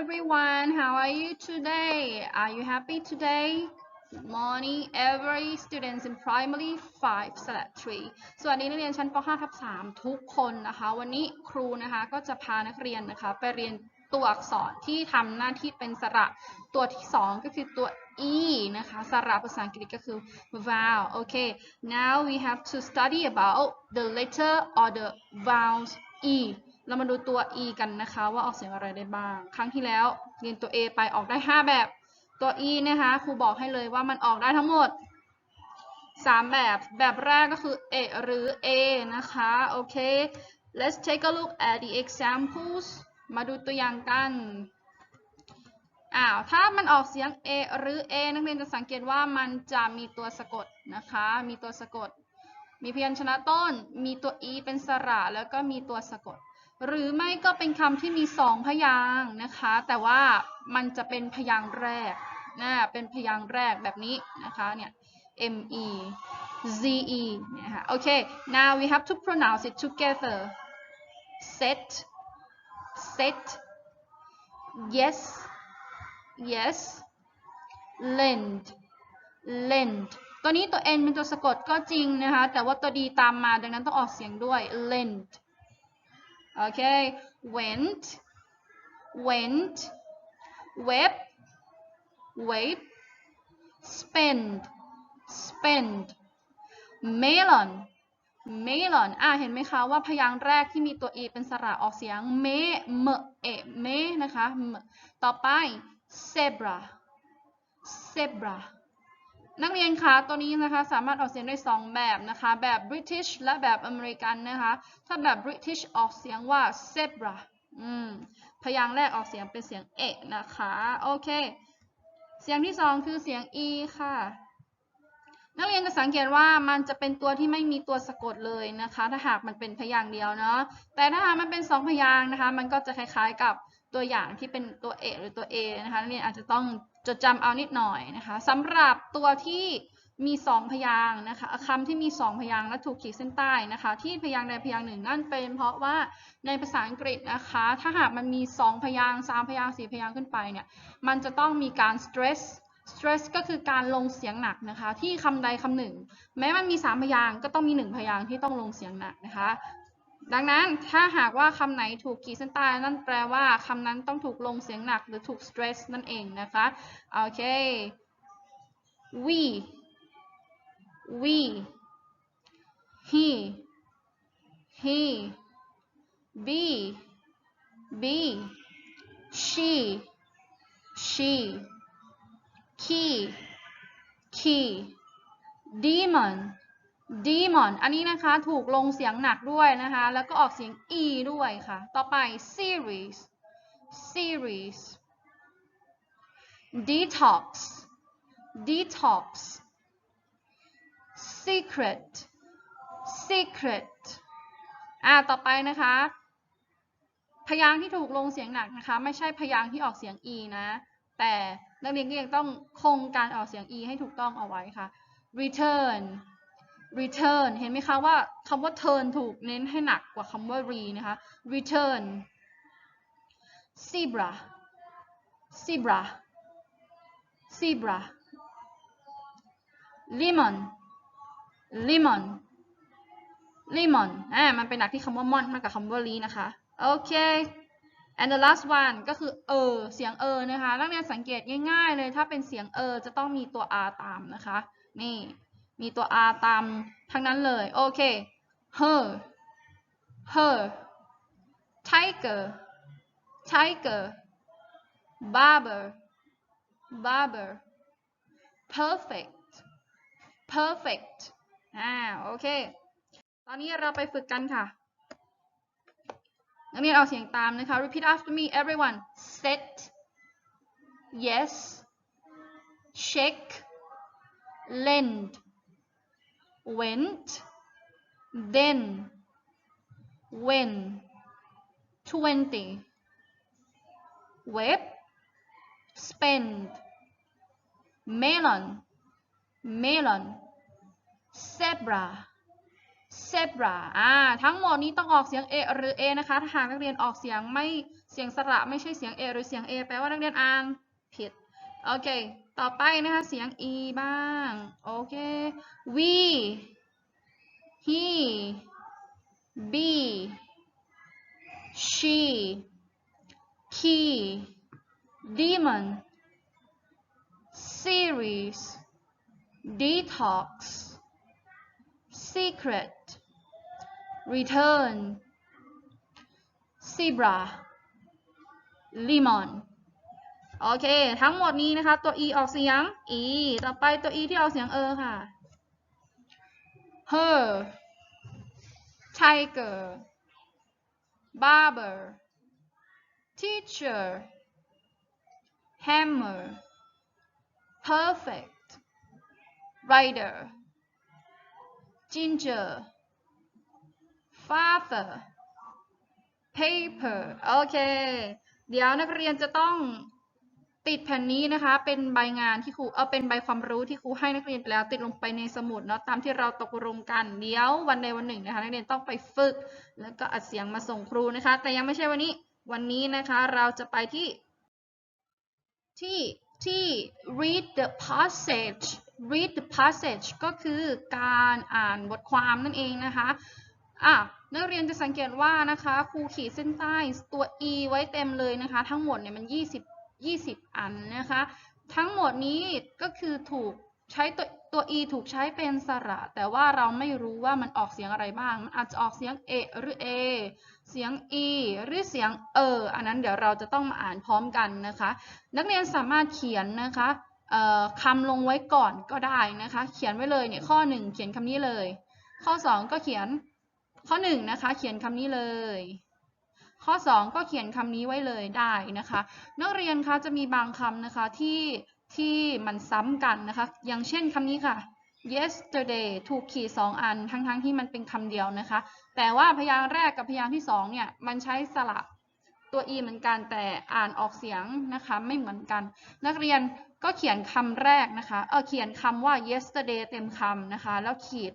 everyone how are you today are you happy today Good morning every students in primary 5 slash 3สวัสดีนักเรียนชั้นป .5 ทับ3ทุกคนนะคะ วันนี้ครูนะคะก็จะพานักเรียนนะคะไปเรียนตัวอักษรที่ทำหน้าที่เป็นสระ ตัวที่ 2 ก็คือตัว e นะคะ สระภาษาอังกฤษก็คือ vowel โอเค now we have to study about the letter or the vowels e เรามาดูตัว e กันนะคะว่าออกเสียงอะไรได้บ้าง ครั้งที่แล้วเรียนตัว a ไปออกได้ 5 แบบ ตัว e นะคะครูบอกให้เลยว่ามันออกได้ทั้งหมด 3 แบบ แบบแรกก็คือ a หรือ a นะคะโอเค let's take a look at the examples มาดูตัวอย่างกันอ้าวถ้ามันออกเสียง a หรือ a นักเรียนจะสังเกตว่ามันจะมีตัวสะกดนะคะ มีตัวสะกด มีพยัญชนะต้น มีตัว e เป็นสระแล้วก็มีตัวสะกด หรือไม่ก็เป็นคำที่มีสองพยางค์นะคะ แต่ว่ามันจะเป็นพยางค์แรกนะเป็นพยางค์แรกแบบนี้นะคะเนี่ย m e z e เนี่ยค่ะโอเค now we have to pronounce it together set set yes yes lend lend ตัวนี้ตัว n เป็นตัวสะกดก็จริงนะคะ แต่ว่าตัว d ตามมาดังนั้นต้องออกเสียงด้วย lend โอเค went went web web spend spend melon melon อ่าเห็นไหมคะว่าพยางค์แรกที่มีตัว e เป็นสระออกเสียงเมเมเอเมนะคะ ต่อไป zebra zebra นักเรียนคะตัวนี้นะคะสามารถออกเสียงได้ 2 แบบนะคะ แบบ British และแบบอเมริกันนะคะ ถ้าแบบ British ออกเสียงว่า zebra อืมพยางค์แรกออกเสียงเป็นเสียงเอะนะคะ โอเค เสียงที่ 2 คือเสียง e ค่ะ นักเรียนจะสังเกตว่ามันจะเป็นตัวที่ไม่มีตัวสะกดเลยนะคะ ถ้าหากมันเป็นพยางค์เดียวเนาะ แต่ถ้าหากมันเป็น 2 พยางค์นะคะ มันก็จะคล้ายๆกับ ตัวอย่างที่เป็นตัว a หรือตัว a นะคะนักเรียนอาจจะต้องจดจำเอานิดหน่อยนะคะสำหรับตัวที่มี 2 พยางค์นะคะคำที่มี 2 พยางค์และถูกขีดเส้นใต้นะคะ ที่พยางค์ใดพยางค์หนึ่งนั่นเป็น เพราะว่าในภาษาอังกฤษนะคะ ถ้าหากมันมี 2 พยางค์3พยางค์4พยางค์ขึ้นไปเนี่ยมันจะต้องมีการ stress stress ก็คือการลงเสียงหนักนะคะ ที่คำใดคำหนึ่ง แม้มันมี 3 พยางค์ก็ต้องมี 1 พยางค์ที่ต้องลงเสียงหนักนะคะ ดังนั้นถ้าหากว่าคำไหนถูกขีดเส้นใต้นั่นแปลว่าคำนั้นต้องถูกลงเสียงหนักหรือถูก stress นั่นเองนะคะ โอเค we we he he be be she she key key demon demon อันนี้นะคะถูกลงเสียงหนักด้วยนะคะ แล้วก็ออกเสียง e ด้วยค่ะ ต่อไป series series detox detox secret secret อ่าต่อไปนะคะ พยางค์ที่ถูกลงเสียงหนักนะคะ ไม่ใช่พยางค์ที่ออกเสียง e นะ แต่นักเรียนก็ยังต้องคงการออกเสียง e ให้ถูกต้องเอาไว้ค่ะ return return เห็นไหมคะว่าคำว่า turn ถูกเน้นให้หนักกว่าคำว่า re นะคะ return zebra zebra zebra lemon lemon lemon อ่ามันเป็นหนักที่คำว่า mon มากกว่าคำว่า re นะคะ โอเค and the last one ก็คือเออเสียงเออนะคะนักเรียนสังเกตง่ายๆเลยถ้าเป็นเสียงเออจะต้องมีตัว r ตามนะคะ นี่ มีตัว r ตามทั้งนั้นเลย โอเค her her tiger tiger barber barber perfect perfect อ่า โอเค ตอนนี้เราไปฝึกกันค่ะ นักเรียนเอาเสียงตามนะคะ repeat after me everyone set yes check lend went then when twenty web spend melon melon zebra zebra อ่า ทั้งหมดนี้ต้องออกเสียง a หรือ a นะคะ ถ้าหากนักเรียนออกเสียงไม่ เสียงสระไม่ใช่เสียง A หรือเสียง A แปลว่านักเรียนอ่านผิด โอเค ต่อไปนะคะ เสียง E บ้าง โอเค we he be she he demon series detox secret return zebra lemon โอเค ทั้งหมดนี้นะคะ ตัว e ออกเสียง e ต่อไปตัว e ที่ออกเสียงเอค่ะ her tiger barber teacher hammer perfect rider ginger father paper โอเค เดี๋ยวนักเรียนจะต้อง ติดแผ่นนี้นะคะ เป็นใบงานที่ครูเอาเป็นใบความรู้ที่ครูให้นักเรียนไปแล้ว ติดลงไปในสมุดเนาะตามที่เราตกลงกันเดี๋ยววันใดวันหนึ่งนะคะ นักเรียนต้องไปฝึก แล้วก็อัดเสียงมาส่งครูนะคะ แต่ยังไม่ใช่วันนี้วันนี้นะคะเราจะไปที่ที่ที่ read the passage read the passage ก็คือการอ่านบทความนั่นเองนะคะอะนักเรียนจะสังเกตว่านะคะครูขีดเส้นใต้ตัว e ไว้เต็มเลยนะคะ ทั้งหมดเนี่ยมัน 20 20 อันนะคะ ทั้งหมดนี้ก็คือถูกใช้ตัวตัว e ถูกใช้เป็นสระ แต่ว่าเราไม่รู้ว่ามันออกเสียงอะไรบ้าง มันอาจจะออกเสียง a หรือ a เสียง e หรือเสียงเออ อันนั้นเดี๋ยวเราจะต้องมาอ่านพร้อมกันนะคะ นักเรียนสามารถเขียนนะคะคำลงไว้ก่อนก็ได้นะคะ เขียนไว้เลยเนี่ยข้อ 1 เขียนคำนี้เลย ข้อ 2 ก็เขียนข้อ 1 นะคะ เขียนคำนี้เลย ข้อ 2 ก็เขียนคำนี้ไว้เลยได้นะคะ นักเรียนคะจะมีบางคำนะคะที่ที่มันซ้ำกันนะคะ อย่างเช่นคำนี้ค่ะ yesterday ถูกขีด2อัน ทั้งๆทที่มันเป็นคำเดียวนะคะ แต่ว่าพยางค์แรกกับพยางค์ที่2เนี่ยมันใช้สระตัว e เหมือนกันแต่อ่านออกเสียงนะคะไม่เหมือนกัน นักเรียนก็เขียนคำแรกนะคะ เออเขียนคำว่า yesterday เต็มคำนะคะ แล้วขีด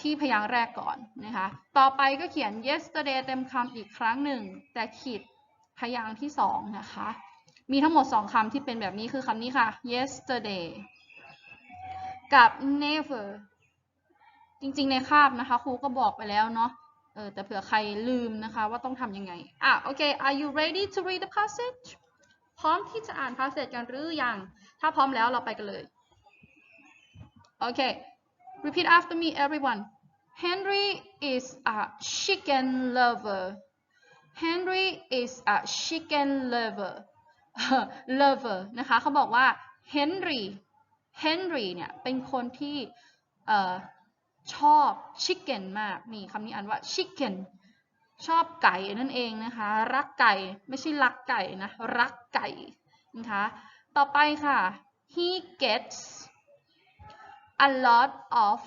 ที่พยางค์แรกก่อนนะคะ ต่อไปก็เขียน yesterday เต็มคำอีกครั้งหนึ่ง แต่ขีดพยางค์ที่สองนะคะ มีทั้งหมดสองคำที่เป็นแบบนี้คือคำนี้ค่ะ yesterday กับ never จริงๆ ในคาบนะคะครูก็บอกไปแล้วเนาะเออแต่เผื่อใครลืมนะคะว่าต้องทำยังไง อะโอเค are you ready to read the passage พร้อมที่จะอ่าน passage กันหรือยัง ถ้าพร้อมแล้วเราไปกันเลย โอเค repeat after me everyone Henry is a chicken lover Henry is a chicken lover lover นะคะเขาบอกว่า Henry Henry เนี่ยเป็นคนที่ชอบ chicken มาก นี่คำนี้อ่านว่า chicken ชอบไก่นั่นเองนะคะ รักไก่ไม่ใช่รักไก่นะ รักไก่นะคะ ต่อไปค่ะ he gets a lot of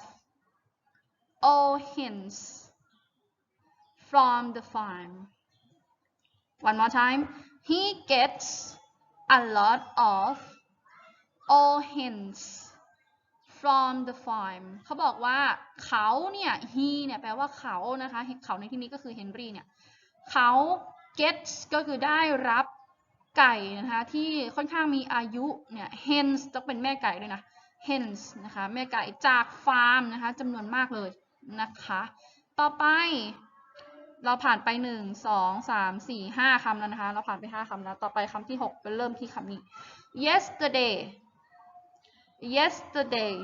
old hens from the farm one more time he gets a lot of old hens from the farm เขาบอกว่าเขาเนี่ย he เนี่ยแปลว่าเขานะคะ เขาในที่นี้ก็คือ Henry เนี่ย เขา gets ก็คือได้รับไก่นะคะที่ค่อนข้างมีอายุเนี่ย hens ต้องเป็นแม่ไก่ด้วยนะ hens นะคะแม่ไก่จากฟาร์มนะคะจำนวนมากเลยนะคะ ต่อไปเราผ่านไป 1 2 3 4 5 คำแล้วนะคะ เราผ่านไป 5 คำแล้ว ต่อไปคำที่ 6 เป็นเริ่มที่คำนี้ yesterday yesterday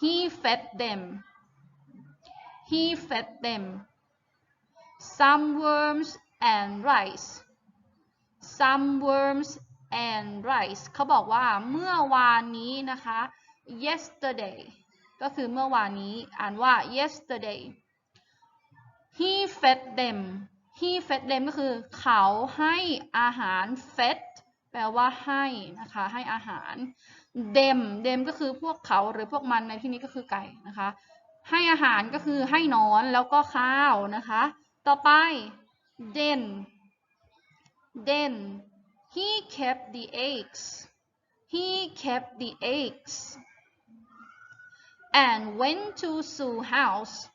he fed them he fed them some worms and rice some worms and rice เขาบอกว่าเมื่อวานนี้นะคะ yesterday ก็คือเมื่อวานนี้อ่านว่า yesterday he fed them he fed them ก็คือเขาให้อาหาร fed แปลว่าให้นะคะ ให้อาหาร them them ก็คือพวกเขาหรือพวกมันในที่นี้ก็คือไก่นะคะ ให้อาหารก็คือให้นอนแล้วก็ข้าวนะคะ ต่อไป then then he kept the eggs he kept the eggs and went to Sue house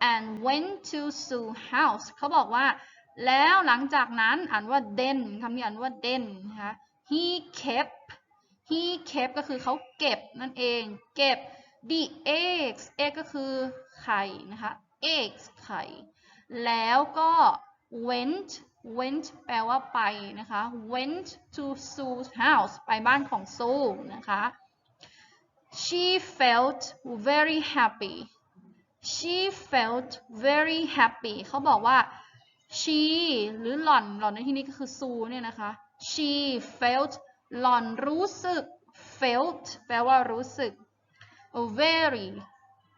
and went to Sue house เขาบอกว่า แล้วหลังจากนั้นอ่านว่า then คำนี้อ่านว่า then นะคะ he kept he kept ก็คือเขาเก็บนั่นเอง เก็บ the eggs egg ก็คือไข่นะคะ eggs ไข่ แล้วก็ went went แปลว่าไปนะคะ went to Sue's house ไปบ้านของซูนะคะ she felt very happy she felt very happy เขาบอกว่า she หรือหล่อนหล่อนในที่นี้ก็คือซูเนี่ยนะคะ she felt หล่อนรู้สึก felt แปลว่ารู้สึก very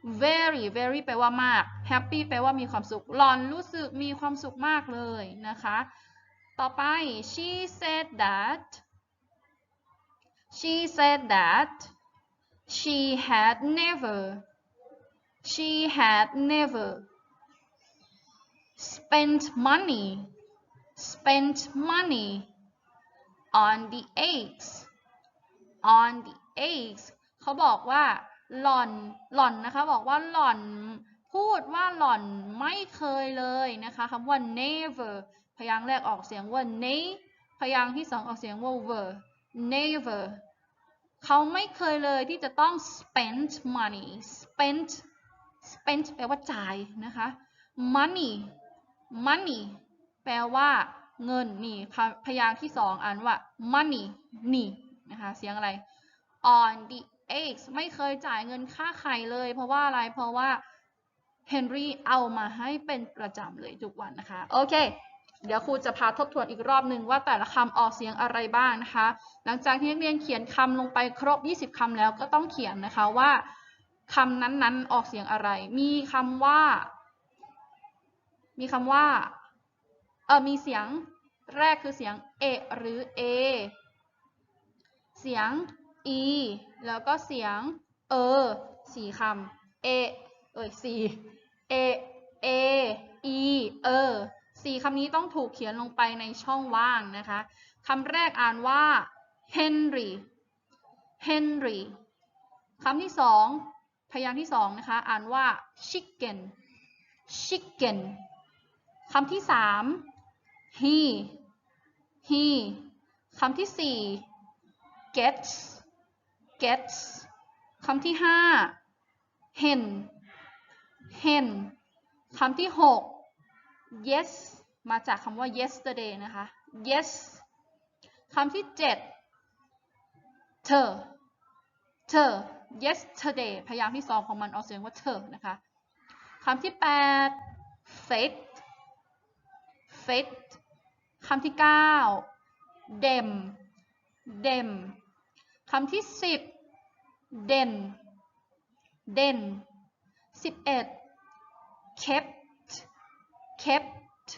very very แปลว่ามาก happy แปลว่ามีความสุข หลอนรู้สึกมีความสุขมากเลยนะคะ ต่อไป she said that she said that she had never she had never spent money spent money on the eggs on the eggs เขาบอกว่า หล่อนหล่อนนะคะบอกว่าหล่อนพูดว่าหล่อนไม่เคยเลยนะคะคำว่า never พยางค์แรกออกเสียงว่า ne พยางค์ที่สองออกเสียงว่า ver never เขาไม่เคยเลยที่จะต้อง spend money spend spend แปลว่าจ่ายนะคะ money money แปลว่าเงินนี่พยางค์ที่สองอ่านว่า money นี่นะคะเสียงอะไร on the eggs ไม่เคยจ่ายเงินค่าไข่เลย เพราะว่าอะไร เพราะว่าเฮนรี่เอามาให้เป็นประจำเลยทุกวันนะคะ โอเค เดี๋ยวครูจะพาทบทวนอีกรอบหนึ่งว่าแต่ละคำออกเสียงอะไรบ้างนะคะ หลังจากที่นักเรียนเขียนคำลงไปครบ 20คำแล้วก็ต้องเขียนนะคะว่าคำนั้นๆออกเสียงอะไร มีคำว่า มีคำว่า เออมีเสียงแรกคือเสียงเอหรือ a เสียง e แล้วก็เสียง เออสี่คำ a เอ้ยสี่ a a e เออสี่คำนี้ต้องถูกเขียนลงไปในช่องว่างนะคะคำแรกอ่านว่า Henry Henry คำที่สองพยางค์ที่สองนะคะ อ่านว่า chicken chicken คำที่สาม he he คำที่สี่ gets gets คำที่ห้า hen hen คำที่หก yes มาจากคำว่า yesterday นะคะ yes คำที่เจ็ดเธอเธอ yesterday พยางค์ที่สองของมันออกเสียงว่าเธอนะคะคำที่แปด faith faith คำที่เก้า them them คำที่สิบ den den สิบเอ็ด kept kept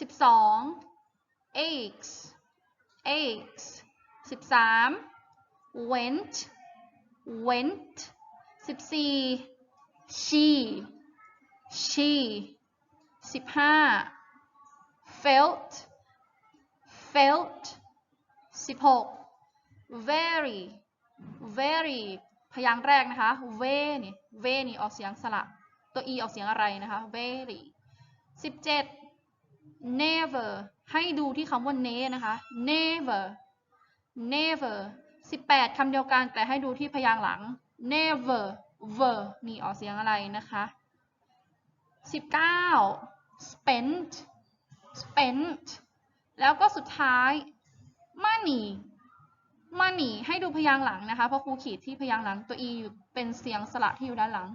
สิบสอง eggs eggs สิบสาม went went สิบสี่ she she สิบห้า felt felt สิบหก very very พยางค์แรกนะคะ ve นี่ ve นี่ออกเสียงสระตัว e ออกเสียงอะไรนะคะ very สิบเจ็ด never ให้ดูที่คำว่า ne นะคะ never never สิบแปดคำเดียวกันแต่ให้ดูที่พยางค์หลัง never ver นี่ออกเสียงอะไรนะคะสิบเก้า spent spent แล้วก็สุดท้าย money money ให้ดูพยางค์หลังนะคะเพราะครูขีดที่พยางค์หลังตัว e อยู่เป็นเสียงสระที่อยู่ด้านหลัง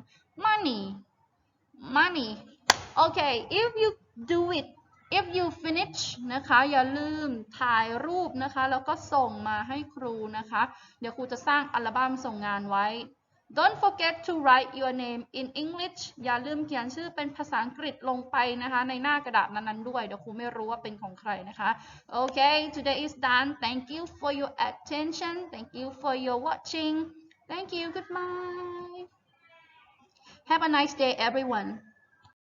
money money okay if you do it if you finish นะคะ อย่าลืมถ่ายรูปนะคะ แล้วก็ส่งมาให้ครูนะคะ เดี๋ยวครูจะสร้างอัลบั้มส่งงานไว้ Don't forget to write your name in English อย่าลืมเขียนชื่อเป็นภาษาอังกฤษลงไปนะคะ ในหน้ากระดาษนั้นๆด้วย เดี๋ยวครูไม่รู้ว่าเป็นของใครนะคะ Okay today is done thank you for your attention thank you for your watching thank you goodbye have a nice day everyone